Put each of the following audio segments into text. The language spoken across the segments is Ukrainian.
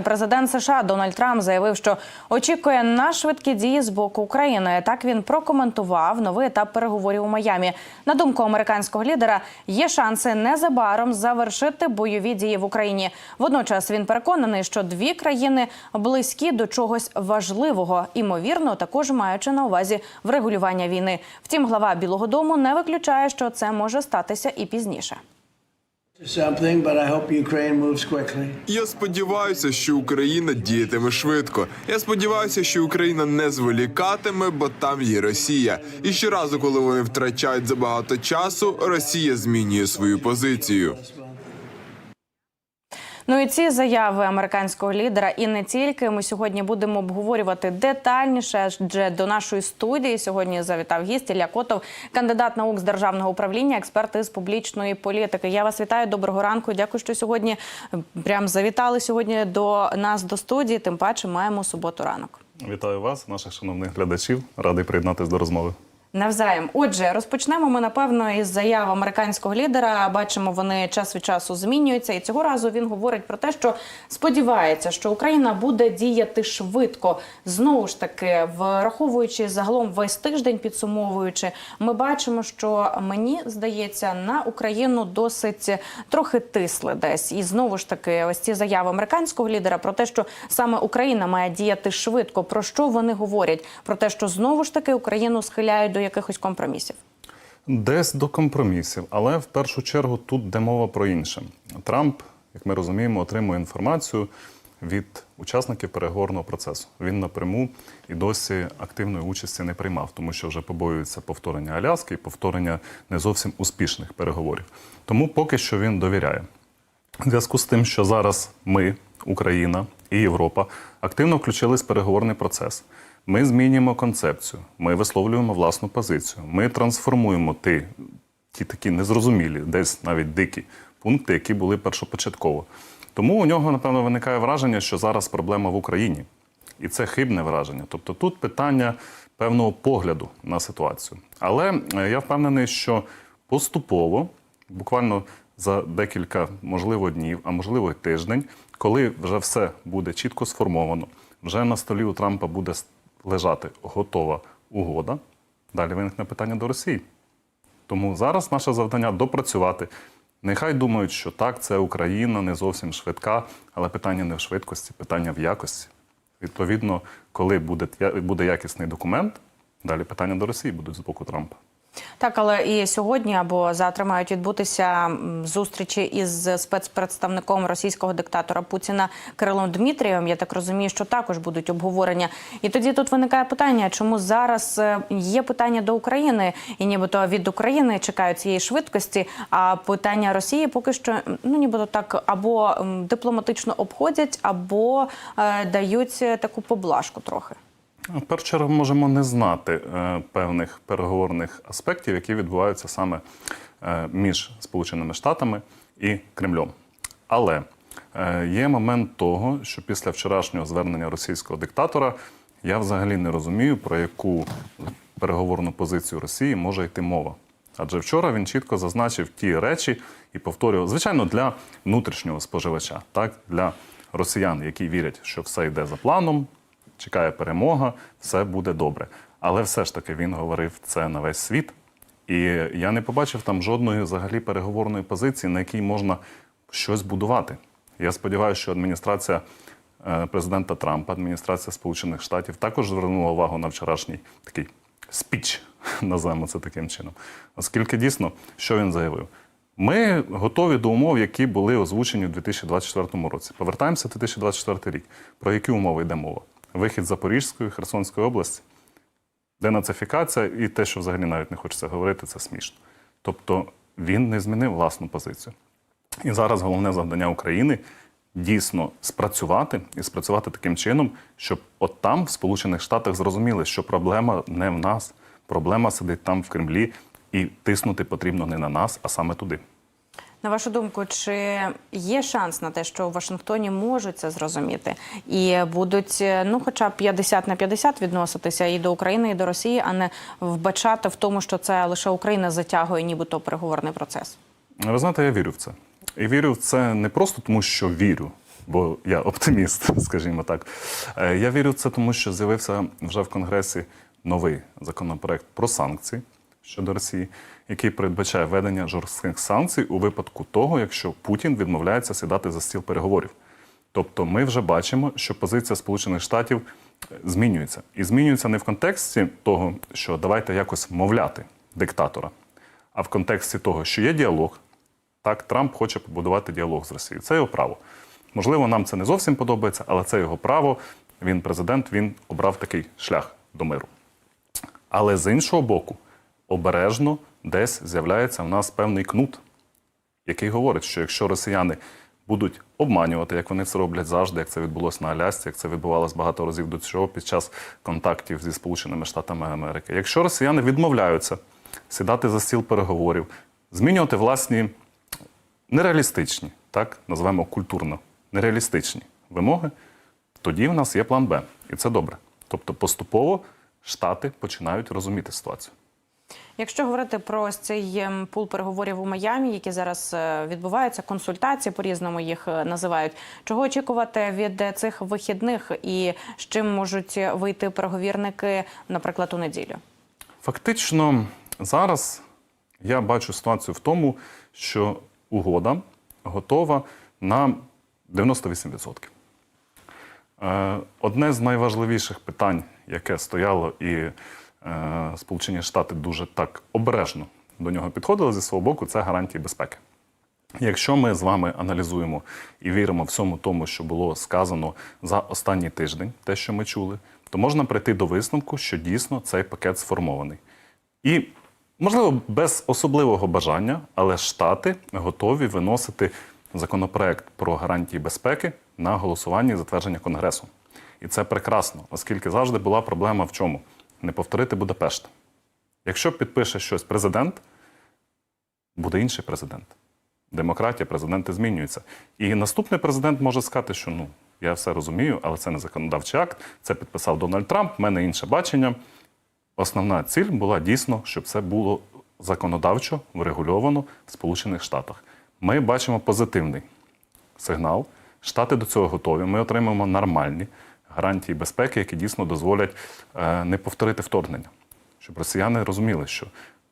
Президент США Дональд Трамп заявив, що очікує на швидкі дії з боку України. Так він прокоментував новий етап переговорів у Майамі. На думку американського лідера, є шанси незабаром завершити бойові дії в Україні. Водночас він переконаний, що дві країни близькі до чогось важливого, імовірно, також маючи на увазі врегулювання війни. Втім, глава Білого Дому не виключає, що це може статися і пізніше. Я сподіваюся, що Україна діятиме швидко. Я сподіваюся, що Україна не зволікатиме, бо там є Росія. І щоразу, коли вони втрачають забагато часу, Росія змінює свою позицію. Ну і ці заяви американського лідера, і не тільки ми сьогодні будемо обговорювати детальніше. Адже до нашої студії сьогодні завітав гість Ілля Котов, кандидат наук з державного управління, експерт із публічної політики. Я вас вітаю. Доброго ранку. Дякую, що сьогодні прям завітали сьогодні до нас до студії. Тим паче маємо суботу ранок. Вітаю вас, наших шановних глядачів. Радий приєднатися до розмови. Навзаєм. Отже, розпочнемо ми напевно із заяв американського лідера. Бачимо, вони час від часу змінюються, і цього разу він говорить про те, що сподівається, що Україна буде діяти швидко. Знову ж таки, враховуючи загалом весь тиждень, підсумовуючи, ми бачимо, що мені здається, на Україну досить трохи тисли десь. І знову ж таки, ось ці заяви американського лідера про те, що саме Україна має діяти швидко. Про що вони говорять? Про те, що знову ж таки Україну схиляють до якихось компромісів. Десь до компромісів, але в першу чергу тут де мова про інше. Трамп, як ми розуміємо, отримує інформацію від учасників переговорного процесу. Він напряму і досі активної участі не приймав, тому що вже побоюється повторення Аляски і повторення не зовсім успішних переговорів. Тому поки що він довіряє. В зв'язку з тим, що зараз ми, Україна і Європа, активно включились в переговорний процес. Ми змінюємо концепцію, ми висловлюємо власну позицію. Ми трансформуємо ті, ті такі незрозумілі, десь навіть дикі пункти, які були першопочатково. Тому у нього, напевно, виникає враження, що зараз проблема в Україні. І це хибне враження. Тобто тут питання певного погляду на ситуацію. Але е, я впевнений, що поступово, буквально за декілька, можливо, днів, а можливо, й тиждень, коли вже все буде чітко сформовано, вже на столі у Трампа буде лежати готова угода. Далі виникне питання до Росії. Тому зараз наше завдання допрацювати. Нехай думають, що так, це Україна не зовсім швидка, але питання не в швидкості, питання в якості. Відповідно, коли буде, буде якісний документ, далі питання до Росії будуть з боку Трампа. Так, але і сьогодні або завтра мають відбутися зустрічі із спецпредставником російського диктатора Путіна Кирилом Дмитрієвим. Я так розумію, що також будуть обговорення. І тоді тут виникає питання, чому зараз е, є питання до України, і нібито від України чекають цієї швидкості. А питання Росії поки що ну нібито так або дипломатично обходять, або е, дають таку поблажку трохи. Першу чергу можемо не знати е, певних переговорних аспектів, які відбуваються саме е, між Сполученими Штатами і Кремлем. Але е, є момент того, що після вчорашнього звернення російського диктатора я взагалі не розумію, про яку переговорну позицію Росії може йти мова. Адже вчора він чітко зазначив ті речі і повторював, звичайно, для внутрішнього споживача, так для росіян, які вірять, що все йде за планом, чекає перемога, все буде добре. Але все ж таки він говорив це на весь світ. І я не побачив там жодної взагалі переговорної позиції, на якій можна щось будувати. Я сподіваюся, що адміністрація е, президента Трампа, адміністрація Сполучених Штатів також звернула увагу на вчорашній такий спіч, називаємо це таким чином. Оскільки дійсно, що він заявив? Ми готові до умов, які були озвучені у 2024 році. Повертаємося в 2024 рік. Про які умови йде мова? Вихід Запорізької, Херсонської області, денацифікація і те, що взагалі навіть не хочеться говорити, це смішно. Тобто він не змінив власну позицію. І зараз головне завдання України дійсно спрацювати і спрацювати таким чином, щоб от там, в Сполучених Штатах, зрозуміли, що проблема не в нас, проблема сидить там в Кремлі, і тиснути потрібно не на нас, а саме туди. На вашу думку, чи є шанс на те, що в Вашингтоні можуть це зрозуміти і будуть ну, хоча б 50 на 50 відноситися і до України, і до Росії, а не вбачати в тому, що це лише Україна затягує, нібито переговорний процес? Ви знаєте, я вірю в це. І вірю в це не просто тому, що вірю. бо я оптиміст, скажімо так. Е, Я вірю в це, тому що з'явився вже в Конгресі новий законопроект про санкції щодо Росії, який передбачає введення жорстких санкцій у випадку того, якщо Путін відмовляється сідати за стіл переговорів. Тобто ми вже бачимо, що позиція Сполучених Штатів е, змінюється. І змінюється не в контексті того, що давайте якось мовляти диктатора, а в контексті того, що є діалог. Так, Трамп хоче побудувати діалог з Росією. Це його право. Можливо, нам це не зовсім подобається, але це його право. Він президент, він обрав такий шлях до миру. Але з іншого боку, обережно десь з'являється в нас певний кнут, який говорить, що якщо росіяни будуть обманювати, як вони це роблять завжди, як це відбулося на Алясці, як це відбувалося багато разів до цього під час контактів зі Сполученими Штатами Америки. Якщо росіяни відмовляються сідати за стіл переговорів, змінювати власні нереалістичні, так називаємо культурно нереалістичні вимоги, тоді в нас є план Б, і це добре. Тобто поступово штати починають розуміти ситуацію. Якщо говорити про ось цей ем, пул переговорів у Майамі, які зараз е, відбуваються, консультації по-різному їх е, називають. Чого очікувати від е, цих вихідних і з чим можуть вийти переговірники, наприклад, у неділю? Фактично, зараз я бачу ситуацію в тому, що угода готова на 98%. Е, Одне з найважливіших питань, яке стояло, і Сполучені Штати дуже так обережно до нього підходили зі свого боку, це гарантії безпеки. Якщо ми з вами аналізуємо і віримо всьому тому, що було сказано за останній тиждень, те, що ми чули, то можна прийти до висновку, що дійсно цей пакет сформований. І, можливо, без особливого бажання, але Штати готові виносити законопроект про гарантії безпеки на голосування і затвердження Конгресу. І це прекрасно, оскільки завжди була проблема в чому? Не повторити Будапешт. Якщо підпише щось президент, буде інший президент. Демократія, президенти змінюються. І наступний президент може сказати, що ну я все розумію, але це не законодавчий акт. Це підписав Дональд Трамп. в мене інше бачення. Основна ціль була дійсно, щоб це було законодавчо врегульовано в Сполучених Штатах. Ми бачимо позитивний сигнал. Штати до цього готові. Ми отримаємо нормальні гарантії безпеки, які дійсно дозволять е, не повторити вторгнення, щоб росіяни розуміли, що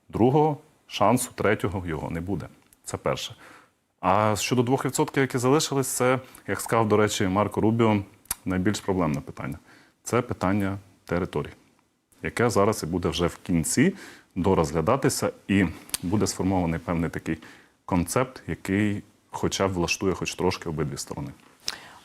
другого шансу, третього його не буде. Це перше. А щодо 2%, які залишились, це, як сказав, до речі, Марко Рубіо, найбільш проблемне питання. Це питання територій, яке зараз і буде вже в кінці дорозглядатися, і буде сформований певний такий концепт, який хоча б влаштує хоч трошки обидві сторони.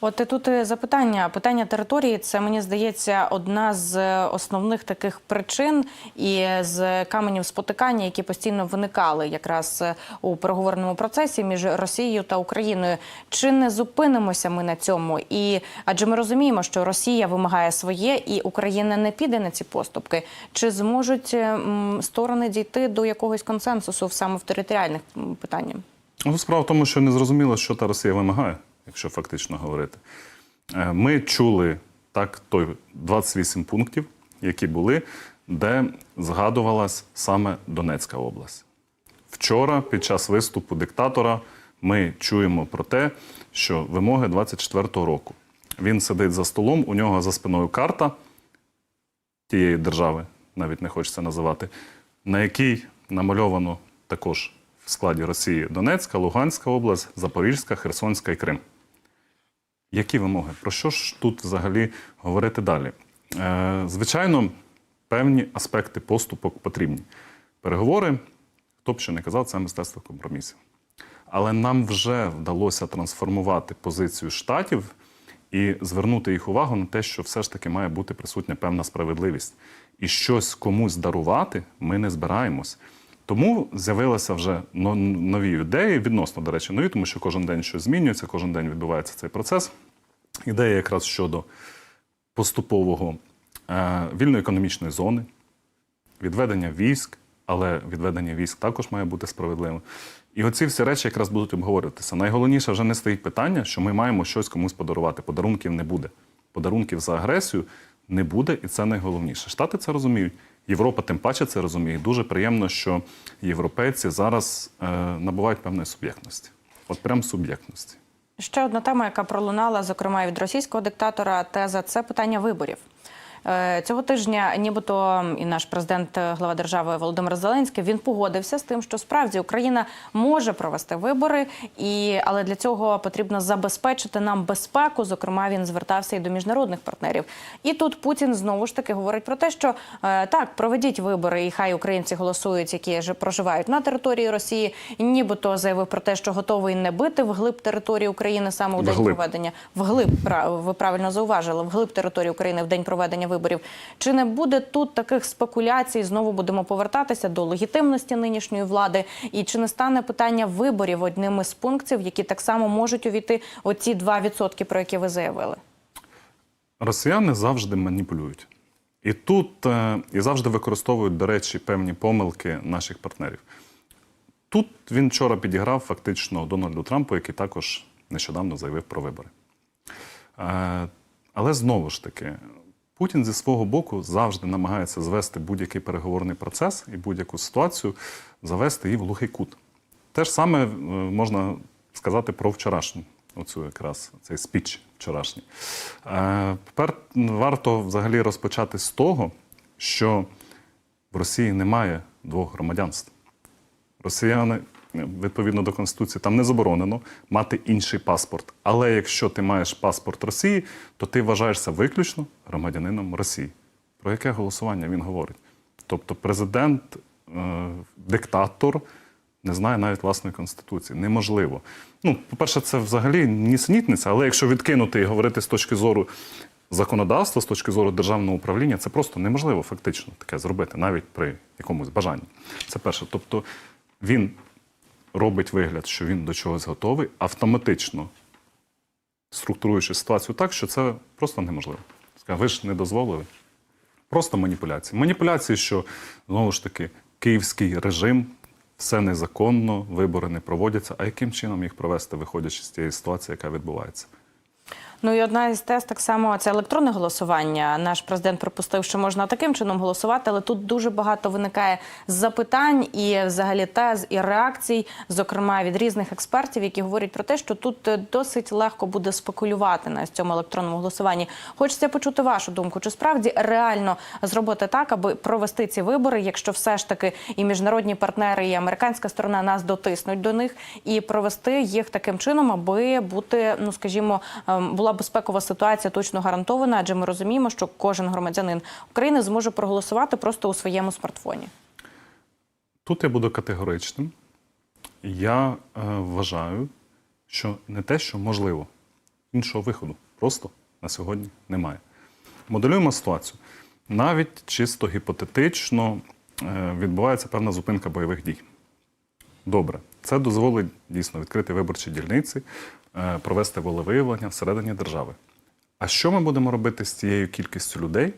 От тут е, запитання. Питання території це мені здається одна з е, основних таких причин і з каменів спотикання, які постійно виникали якраз е, у переговорному процесі між Росією та Україною. Чи не зупинимося ми на цьому? І адже ми розуміємо, що Росія вимагає своє, і Україна не піде на ці поступки. Чи зможуть е, сторони дійти до якогось консенсусу саме в територіальних питаннях? Ну, справа в тому, що не зрозуміло, що та Росія вимагає, якщо фактично говорити. Е, Ми чули так, той 28 пунктів, які були, де згадувалась саме Донецька область. Вчора, під час виступу диктатора, ми чуємо про те, що вимоги 24-го року. Він сидить за столом, у нього за спиною карта тієї держави, навіть не хочеться називати, на якій намальовано також в складі Росії Донецька, Луганська область, Запорізька, Херсонська і Крим. Які вимоги? Про що ж тут взагалі говорити далі? Е, звичайно, певні аспекти поступок потрібні. Переговори, хто б що не казав, це мистецтво компромісів. Але нам вже вдалося трансформувати позицію штатів і звернути їх увагу на те, що все ж таки має бути присутня певна справедливість. І щось комусь дарувати ми не збираємось. Тому з'явилися вже нові ідеї, відносно, до речі, нові, тому що кожен день щось змінюється, кожен день відбувається цей процес. Ідея якраз щодо поступового е, вільної економічної зони, відведення військ, але відведення військ також має бути справедливим. І оці всі речі якраз будуть обговорюватися. Найголовніше вже не стоїть питання, що ми маємо щось комусь подарувати. Подарунків не буде. Подарунків за агресію не буде, і це найголовніше. Штати це розуміють. Європа тим паче це розуміє. Дуже приємно, що європейці зараз е, набувають певної суб'єктності. От прям суб'єктності. Ще одна тема, яка пролунала, зокрема і від російського диктатора, теза це питання виборів. Е, Цього тижня, нібито і наш президент, е, глава держави Володимир Зеленський, він погодився з тим, що справді Україна може провести вибори, і але для цього потрібно забезпечити нам безпеку. Зокрема, він звертався і до міжнародних партнерів. І тут Путін знову ж таки говорить про те, що е, так проведіть вибори, і хай українці голосують, які ж проживають на території Росії. Нібито заявив про те, що готовий не бити вглиб території України саме у день Вглиб. проведення вглиб. Ви правильно зауважили, вглиб території України в день проведення виборів. Чи не буде тут таких спекуляцій? Знову будемо повертатися до легітимності нинішньої влади, і чи не стане питання виборів одним із пунктів, які так само можуть увійти оці 2%, про які ви заявили? Росіяни завжди маніпулюють. І тут е, і завжди використовують, до речі, певні помилки наших партнерів. Тут він вчора підіграв фактично Дональду Трампу, який також нещодавно заявив про вибори. Е, Але знову ж таки, Путін зі свого боку завжди намагається звести будь-який переговорний процес і будь-яку ситуацію завести її в глухий кут. Те ж саме е, можна сказати про вчорашню, оцю якраз цей спіч вчорашній. Е, Тепер варто взагалі розпочати з того, що в Росії немає двох громадянств. Росіяни, відповідно до Конституції, там не заборонено мати інший паспорт. Але якщо ти маєш паспорт Росії, то ти вважаєшся виключно громадянином Росії. Про яке голосування він говорить? Тобто президент, е, диктатор не знає навіть власної конституції. Неможливо. Ну, по-перше, це взагалі нісенітниця, але якщо відкинути і говорити з точки зору законодавства, з точки зору державного управління, це просто неможливо фактично таке зробити, навіть при якомусь бажанні. Це перше. Тобто він робить вигляд, що він до чогось готовий, автоматично структуруючи ситуацію так, що це просто неможливо. Ви ж не дозволили. Просто маніпуляції. Маніпуляції, що знову ж таки київський режим, все незаконно, вибори не проводяться. А яким чином їх провести, виходячи з тієї ситуації, яка відбувається? Ну і одна із тез так само це електронне голосування. Наш президент припустив, що можна таким чином голосувати, але тут дуже багато виникає запитань і взагалі тез і реакцій, зокрема від різних експертів, які говорять про те, що тут е, досить легко буде спекулювати на цьому електронному голосуванні. Хочеться почути вашу думку. Чи справді реально зробити так, аби провести ці вибори, якщо все ж таки і міжнародні партнери, і американська сторона нас дотиснуть до них, і провести їх таким чином, аби бути, ну скажімо, ем, була безпекова ситуація точно гарантована, адже ми розуміємо, що кожен громадянин України зможе проголосувати просто у своєму смартфоні. Тут я буду категоричним. Я е, вважаю, що не те, що можливо, іншого виходу просто на сьогодні немає. Моделюємо ситуацію. Навіть чисто гіпотетично е, відбувається певна зупинка бойових дій. Добре, це дозволить дійсно відкрити виборчі дільниці, провести волевиявлення всередині держави. А що ми будемо робити з цією кількістю людей,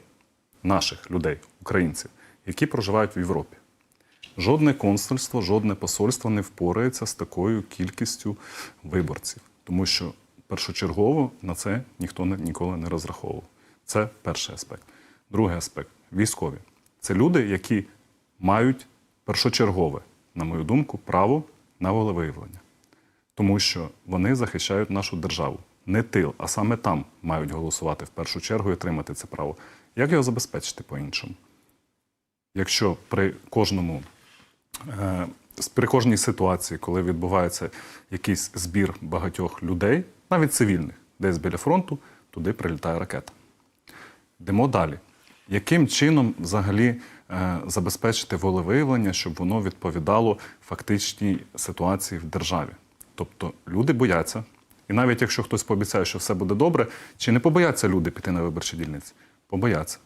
наших людей, українців, які проживають в Європі? Жодне консульство, жодне посольство не впорається з такою кількістю виборців, тому що першочергово на це ніхто не- ніколи не розраховував. Це перший аспект. Другий аспект військові. Це люди, які мають першочергове, на мою думку, право на волевиявлення. Тому що вони захищають нашу державу. Не тил, а саме там мають голосувати в першу чергу і отримати це право. Як його забезпечити по-іншому? Якщо при кожному е, при кожній ситуації, коли відбувається якийсь збір багатьох людей, навіть цивільних, десь біля фронту, туди прилітає ракета. Йдемо далі. Яким чином взагалі е, забезпечити волевиявлення, щоб воно відповідало фактичній ситуації в державі? Тобто люди бояться, і навіть якщо хтось пообіцяє, що все буде добре, чи не побояться люди піти на виборчі дільниці? Побояться.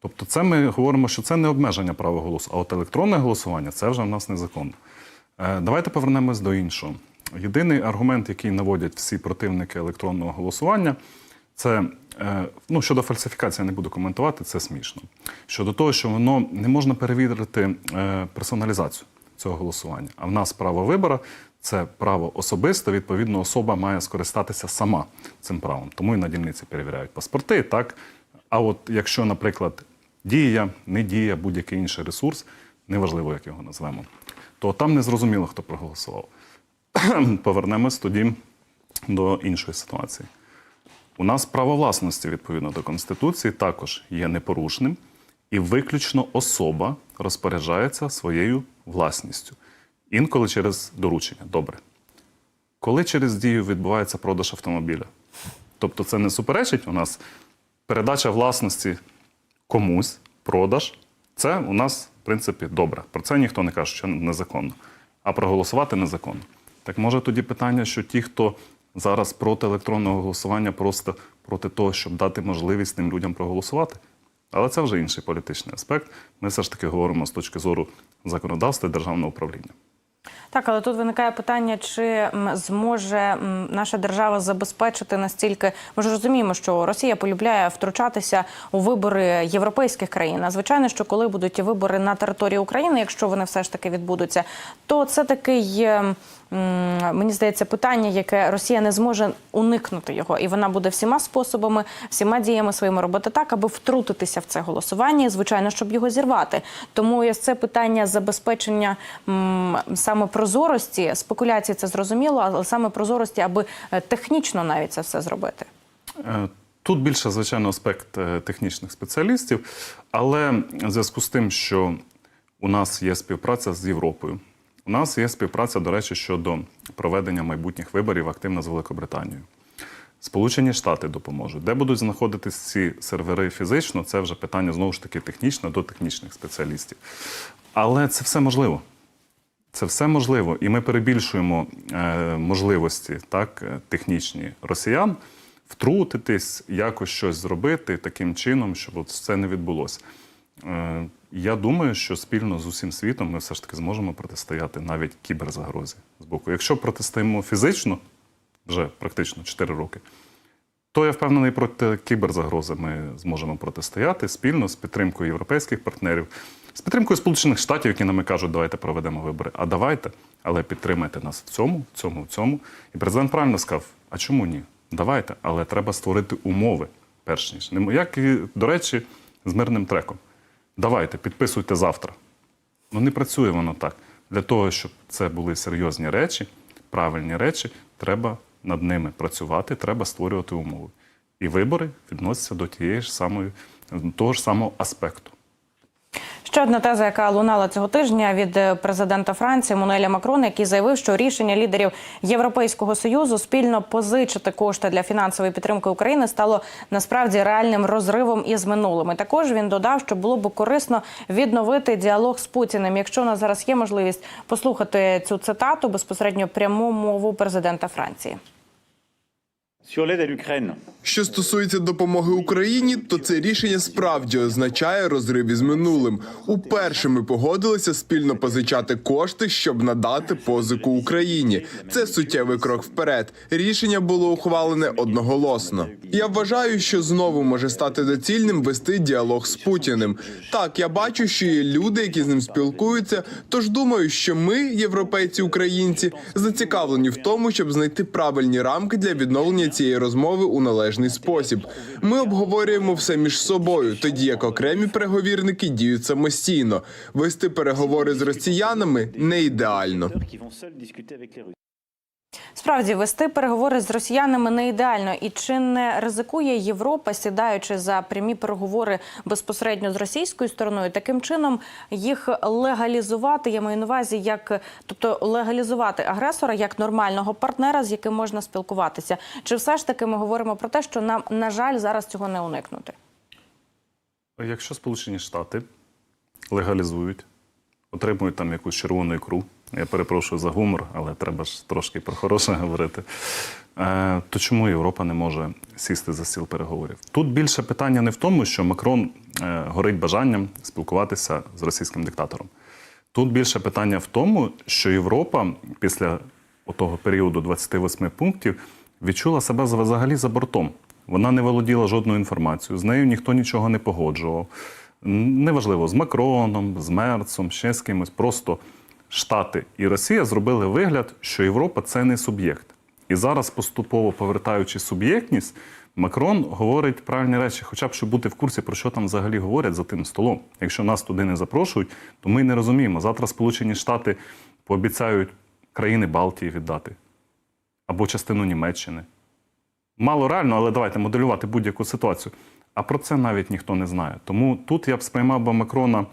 Тобто, це ми говоримо, що це не обмеження права голосу, а от електронне голосування це вже в нас незаконно. Е, Давайте повернемось до іншого. Єдиний аргумент, який наводять всі противники електронного голосування, це е, ну, щодо фальсифікації, я не буду коментувати, це смішно. Щодо того, що воно не можна перевірити е, персоналізацію цього голосування. А в нас право вибору це право особисте, відповідно, особа має скористатися сама цим правом. Тому і на дільниці перевіряють паспорти. Так? А от якщо, наприклад, дія, не дія, будь-який інший ресурс, неважливо, як його назвемо, то там не зрозуміло, хто проголосував. Повернемось тоді до іншої ситуації. У нас право власності відповідно до Конституції також є непорушним, і виключно особа розпоряджається своєю власністю. Інколи через доручення. Добре. Коли через дію відбувається продаж автомобіля? Тобто це не суперечить у нас передача власності комусь, продаж. Це у нас, в принципі, добре. Про це ніхто не каже, що незаконно. А проголосувати незаконно. Так може тоді питання, що ті, хто зараз проти електронного голосування, просто проти того, щоб дати можливість тим людям проголосувати. Але це вже інший політичний аспект. Ми все ж таки говоримо з точки зору законодавства і державного управління. Так, але тут виникає питання, чи зможе наша держава забезпечити настільки. Ми ж розуміємо, що Росія полюбляє втручатися у вибори європейських країн. А звичайно, що коли будуть вибори на території України, якщо вони все ж таки відбудуться, то це такий. Мені здається, питання, яке Росія не зможе уникнути його, і вона буде всіма способами, всіма діями своїми робити так, аби втрутитися в це голосування, і, звичайно, щоб його зірвати. Тому це питання забезпечення саме прозорості, спекуляції це зрозуміло, але саме прозорості, аби е, технічно навіть це все зробити. Е, Тут більше, звичайно, аспект е, технічних спеціалістів, але в зв'язку з тим, що у нас є співпраця з Європою, у нас є співпраця, до речі, щодо проведення майбутніх виборів активно з Великобританією. Сполучені Штати допоможуть. Де будуть знаходитись ці сервери фізично, це вже питання знову ж таки технічне до технічних спеціалістів. Але це все можливо. Це все можливо, і ми перебільшуємо е, можливості так, е, технічні росіян втрутитись, якось щось зробити таким чином, щоб це не відбулося. Е, я думаю, що спільно з усім світом ми все ж таки зможемо протистояти навіть кіберзагрозі з боку. Якщо протистоїмо фізично, вже практично 4 роки, то я впевнений, проти кіберзагрози ми зможемо протистояти спільно з підтримкою європейських партнерів, з підтримкою Сполучених Штатів, які нам кажуть, давайте проведемо вибори. А давайте, але підтримайте нас в цьому, в цьому, в цьому. І президент правильно сказав: а чому ні? Давайте, але треба створити умови, перш ніж. Як і, до речі, з мирним треком. Давайте, підписуйте завтра. Ну не працює воно так. Для того, щоб це були серйозні речі, правильні речі, треба над ними працювати, треба створювати умови. І вибори відносяться до тієї ж самої, того ж самого аспекту. Ще одна теза, яка лунала цього тижня від е, президента Франції Мануеля Макрона, який заявив, що рішення лідерів Європейського союзу спільно позичити кошти для фінансової підтримки України стало насправді реальним розривом із минулим. І також він додав, що було б корисно відновити діалог з Путіним. Якщо у нас зараз є можливість послухати цю цитату безпосередньо пряму мову президента Франції. Що стосується допомоги Україні, то це рішення справді означає розрив із минулим. Уперше ми погодилися спільно позичати кошти, щоб надати позику Україні. Це суттєвий крок вперед. Рішення було ухвалене одноголосно. Я вважаю, що знову може стати доцільним вести діалог з Путіним. Так, я бачу, що є люди, які з ним спілкуються. Тож думаю, що ми, європейці, українці, зацікавлені в тому, щоб знайти правильні рамки для відновлення цієї розмови у належний спосіб. Ми обговорюємо все між собою, тоді як окремі переговірники діють самостійно. Вести переговори з росіянами не ідеально. Справді вести переговори з росіянами не ідеально. І чи не ризикує Європа, сідаючи за прямі переговори безпосередньо з російською стороною, таким чином їх легалізувати? Я маю на увазі, як тобто легалізувати агресора як нормального партнера, з яким можна спілкуватися. Чи все ж таки ми говоримо про те, що нам на жаль зараз цього не уникнути? Якщо Сполучені Штати легалізують, отримують там якусь червону ікру, я перепрошую за гумор, але треба ж трошки про хороше говорити. е, То чому Європа не може сісти за стіл переговорів? Тут більше питання не в тому, що Макрон е, горить бажанням спілкуватися з російським диктатором. Тут більше питання в тому, що Європа після того періоду 28 пунктів відчула себе за- взагалі за бортом. Вона не володіла жодною інформацією, з нею ніхто нічого не погоджував. Неважливо, з Макроном, з Мерцом, ще з кимось. Просто Штати і Росія зробили вигляд, що Європа це не суб'єкт. І зараз, поступово повертаючи суб'єктність, Макрон говорить правильні речі, хоча б щоб бути в курсі, про що там взагалі говорять за тим столом. Якщо нас туди не запрошують, то ми не розуміємо. Завтра Сполучені Штати пообіцяють країни Балтії віддати. або частину Німеччини. Мало реально, але давайте моделювати будь-яку ситуацію. А про це навіть ніхто не знає. Тому тут я б сприймав би Макрона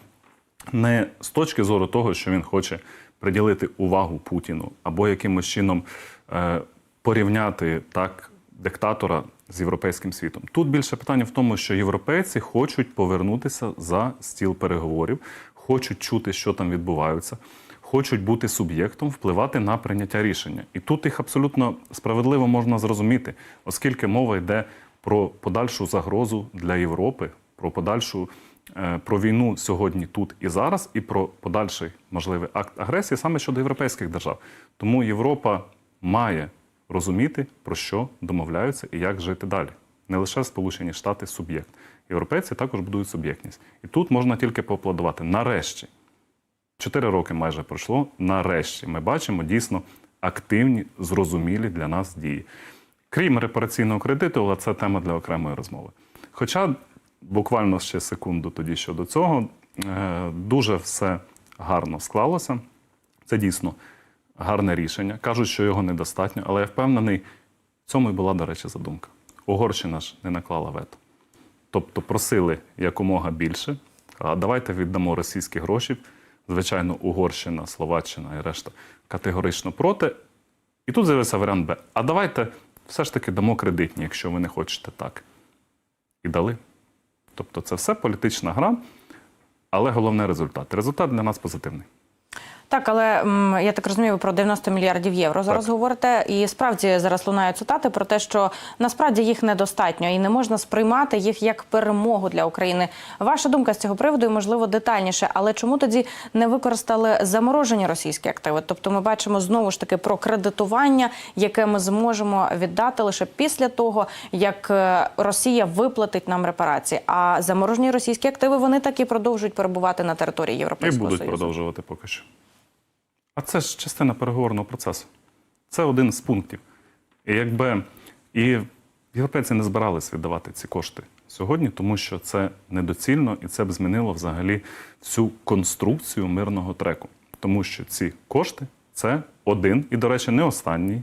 не з точки зору того, що він хоче приділити увагу Путіну або якимось чином е, порівняти так диктатора з європейським світом. Тут більше питання в тому, що європейці хочуть повернутися за стіл переговорів, хочуть чути, що там відбувається, хочуть бути суб'єктом, впливати на прийняття рішення. І тут їх абсолютно справедливо можна зрозуміти, оскільки мова йде про подальшу загрозу для Європи, про подальшу про війну сьогодні тут і зараз, і про подальший можливий акт агресії саме щодо європейських держав. Тому Європа має розуміти, про що домовляються і як жити далі. Не лише Сполучені Штати суб'єкт. Європейці також будують суб'єктність. І тут можна тільки поаплодувати. Нарешті, чотири роки майже пройшло. Нарешті ми бачимо дійсно активні, зрозумілі для нас дії. Крім репараційного кредиту, але це тема для окремої розмови. Хоча буквально ще секунду тоді щодо цього, е, дуже все гарно склалося. Це дійсно гарне рішення. Кажуть, що його недостатньо, але я впевнений, в цьому і була, до речі, задумка. Угорщина ж не наклала вето. Тобто просили якомога більше, а давайте віддамо російські гроші. Звичайно, Угорщина, Словаччина і решта категорично проти. І тут з'явився варіант Б. А давайте все ж таки дамо кредитні, якщо ви не хочете так. І дали. Тобто це все політична гра, але головне результат. Результат для нас позитивний. Так, але я так розумію, ви про 90 мільярдів євро зараз Так. говорите, і справді зараз лунають цитати про те, що насправді їх недостатньо і не можна сприймати їх як перемогу для України. Ваша думка з цього приводу і можливо детальніше, але чому тоді не використали заморожені російські активи? Тобто, ми бачимо знову ж таки про кредитування, яке ми зможемо віддати лише після того, як е, Росія виплатить нам репарації. А заморожені російські активи вони так і продовжують перебувати на території І будуть Союзу. продовжувати поки що. А це ж частина переговорного процесу. Це один з пунктів. І якби і європейці не збирались віддавати ці кошти сьогодні, тому що це недоцільно і це б змінило взагалі всю конструкцію мирного треку. Тому що ці кошти це один, і, до речі, не останній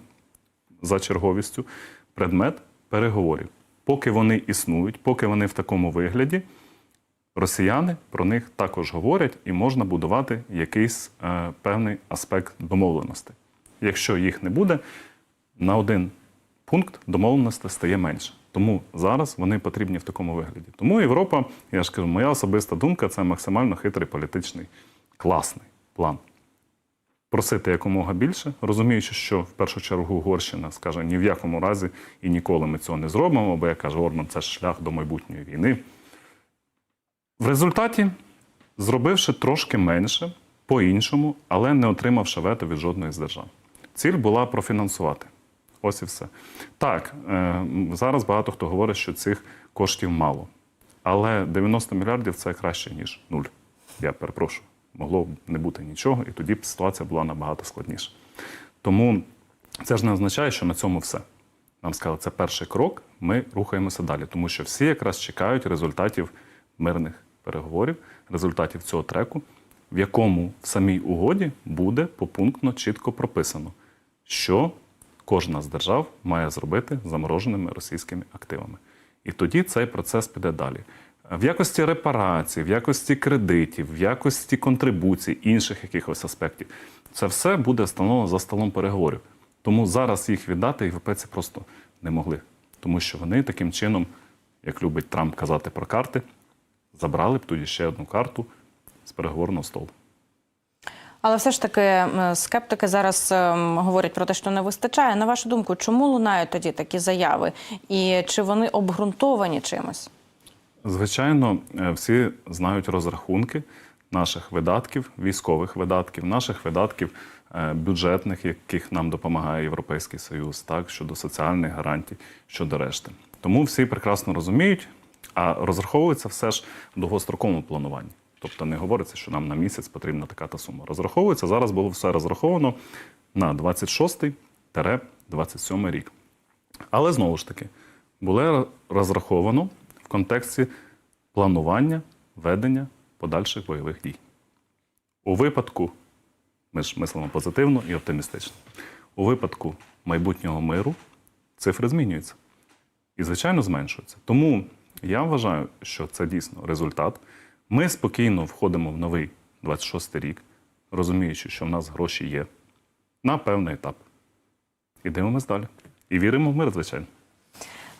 за черговістю предмет переговорів. Поки вони існують, поки вони в такому вигляді, росіяни про них також говорять і можна будувати якийсь е, певний аспект домовленостей. Якщо їх не буде, на один пункт домовленості стає менше. Тому зараз вони потрібні в такому вигляді. Тому Європа, я ж кажу, моя особиста думка це максимально хитрий політичний класний план. Просити якомога більше, розуміючи, що в першу чергу Угорщина скаже ні в якому разі і ніколи ми цього не зробимо, бо як каже Орман, це ж шлях до майбутньої війни. В результаті, зробивши трошки менше, по-іншому, але не отримавши вето від жодної з держав. Ціль була профінансувати. Ось і все. Так, е, зараз багато хто говорить, що цих коштів мало. Але 90 мільярдів це краще, ніж нуль. Я перепрошую. Могло б не бути нічого, і тоді б ситуація була набагато складніша. Тому це ж не означає, що на цьому все. Нам сказали, це перший крок, ми рухаємося далі, тому що всі якраз чекають результатів мирних переговорів, результатів цього треку, в якому в самій угоді буде попунктно чітко прописано, що кожна з держав має зробити замороженими російськими активами. І тоді цей процес піде далі. В якості репарацій, в якості кредитів, в якості контрибуцій, інших якихось аспектів, це все буде встановлено за столом переговорів. Тому зараз їх віддати європейці просто не могли. Тому що вони таким чином, як любить Трамп казати про карти, забрали б тоді ще одну карту з переговорного столу. Але все ж таки скептики зараз ем, говорять про те, що не вистачає. На вашу думку, чому лунають тоді такі заяви? І чи вони обґрунтовані чимось? Звичайно, е, всі знають розрахунки наших видатків, військових видатків, наших видатків е, бюджетних, яких нам допомагає Європейський Союз, так щодо соціальних гарантій, щодо решти. Тому всі прекрасно розуміють, а розраховується все ж в довгостроковому плануванні. Тобто не говориться, що нам на місяць потрібна така та сума. Розраховується зараз було все розраховано на 26-27 рік. Але знову ж таки, було розраховано в контексті планування ведення подальших бойових дій. У випадку, ми ж мислимо позитивно і оптимістично. У випадку майбутнього миру цифри змінюються і, звичайно, зменшуються. Тому я вважаю, що це дійсно результат. Ми спокійно входимо в новий 26-й рік, розуміючи, що в нас гроші є на певний етап. І дивимось далі. І віримо в мир, звичайно.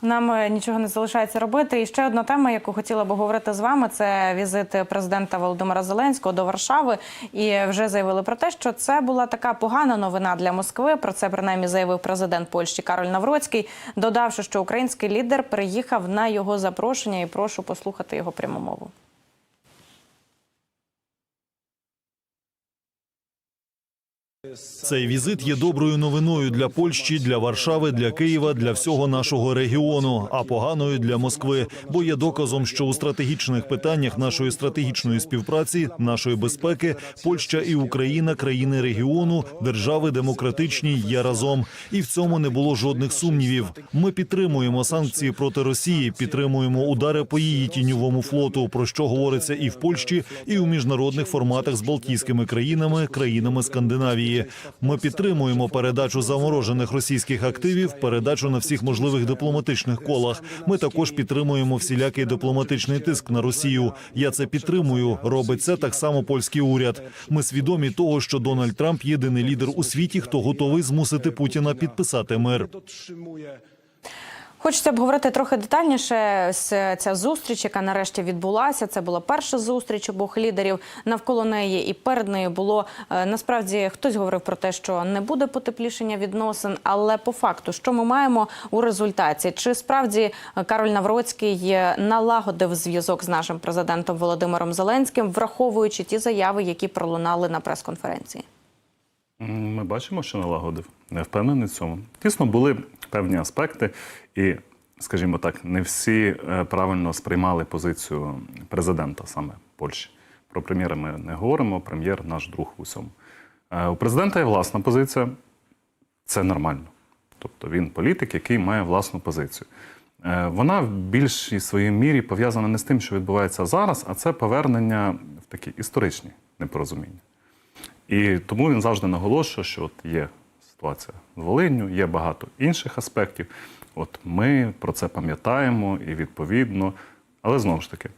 Нам е, нічого не залишається робити. І ще одна тема, яку хотіла би говорити з вами, це візит президента Володимира Зеленського до Варшави. І вже заявили про те, що це була така погана новина для Москви. Про це принаймні заявив президент Польщі Кароль Навроцький, додавши, що український лідер приїхав на його запрошення. І прошу послухати його пряму мову. Цей візит є доброю новиною для Польщі, для Варшави, для Києва, для всього нашого регіону, а поганою для Москви, бо є доказом, що у стратегічних питаннях нашої стратегічної співпраці, нашої безпеки, Польща і Україна, країни регіону, держави демократичні є разом, і в цьому не було жодних сумнівів. Ми підтримуємо санкції проти Росії, підтримуємо удари по її тіньовому флоту, про що говориться і в Польщі, і у міжнародних форматах з Балтійськими країнами, країнами Скандинавії. Ми підтримуємо передачу заморожених російських активів, передачу на всіх можливих дипломатичних колах. Ми також підтримуємо всілякий дипломатичний тиск на Росію. Я це підтримую. Робить це так само польський уряд. Ми свідомі того, що Дональд Трамп єдиний лідер у світі, хто готовий змусити Путіна підписати мир. Хочеться обговорити трохи детальніше ось ця зустріч, яка нарешті відбулася. Це була перша зустріч обох лідерів навколо неї, і перед нею було е, насправді хтось говорив про те, що не буде потеплішення відносин. Але по факту, що ми маємо у результаті? Чи справді е, Кароль Навроцький е, налагодив зв'язок з нашим президентом Володимиром Зеленським, враховуючи ті заяви, які пролунали на прес-конференції? Ми бачимо, що налагодив. Не впевнений в цьому. Дійсно, були певні аспекти, і, скажімо так, не всі е, правильно сприймали позицію президента саме Польщі. Про прем'єра ми не говоримо, прем'єр наш друг в усьому. Е, У президента є власна позиція, це нормально. Тобто він політик, який має власну позицію. Е, Вона в більшій своїй мірі пов'язана не з тим, що відбувається зараз, а це повернення в такі історичні непорозуміння. І тому він завжди наголошує, що от є ситуація з Волинню, є багато інших аспектів. От ми про це пам'ятаємо і відповідно, але знову ж таки,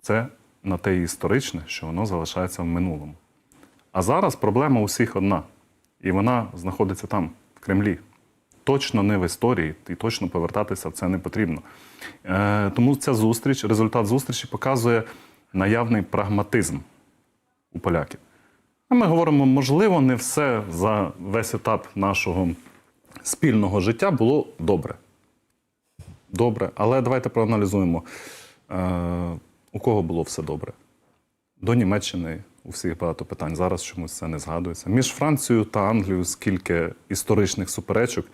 це на те історичне, що воно залишається в минулому. А зараз проблема усіх одна, і вона знаходиться там, в Кремлі. Точно не в історії, і точно повертатися в це не потрібно. Е, тому ця зустріч, результат зустрічі показує наявний прагматизм у поляків. Ми говоримо, можливо, не все за весь етап нашого спільного життя було добре. Добре, але давайте проаналізуємо, е, у кого було все добре. До Німеччини у всіх багато питань. Зараз чомусь це не згадується. Між Францією та Англією скільки історичних суперечок,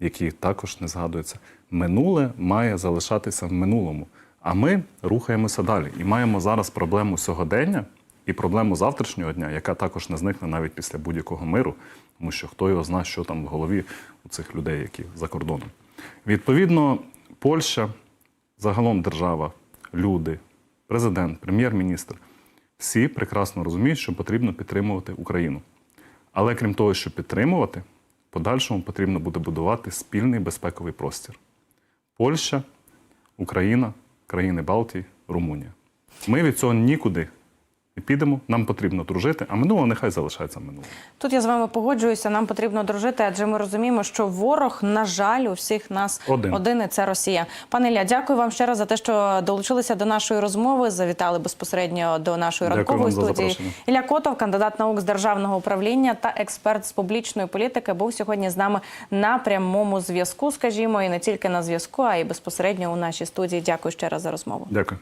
які також не згадуються. Минуле має залишатися в минулому. А ми рухаємося далі і маємо зараз проблему сьогодення і проблему завтрашнього дня, яка також не зникне навіть після будь-якого миру, тому що хто його знає, що там в голові у цих людей, які за кордоном. Відповідно, Польща, загалом держава, люди, президент, прем'єр-міністр всі прекрасно розуміють, що потрібно підтримувати Україну. Але крім того, що підтримувати, подальшому потрібно буде будувати спільний безпековий простір. Польща, Україна, країни Балтії, Румунія. Ми від цього нікуди не підемо. Нам потрібно дружити, а минуле нехай залишається минулим. Тут я з вами погоджуюся. Нам потрібно дружити, адже ми розуміємо, що ворог, на жаль, у всіх нас Один. і це Росія. Пане Ілля, дякую вам ще раз за те, що долучилися до нашої розмови. Завітали безпосередньо до нашої Дякую ранкової студії. Ілля Котов, кандидат наук з державного управління та експерт з публічної політики, був сьогодні з нами на прямому зв'язку. Скажімо, і не тільки на зв'язку, а й безпосередньо у нашій студії. Дякую ще раз за розмову. Дякую.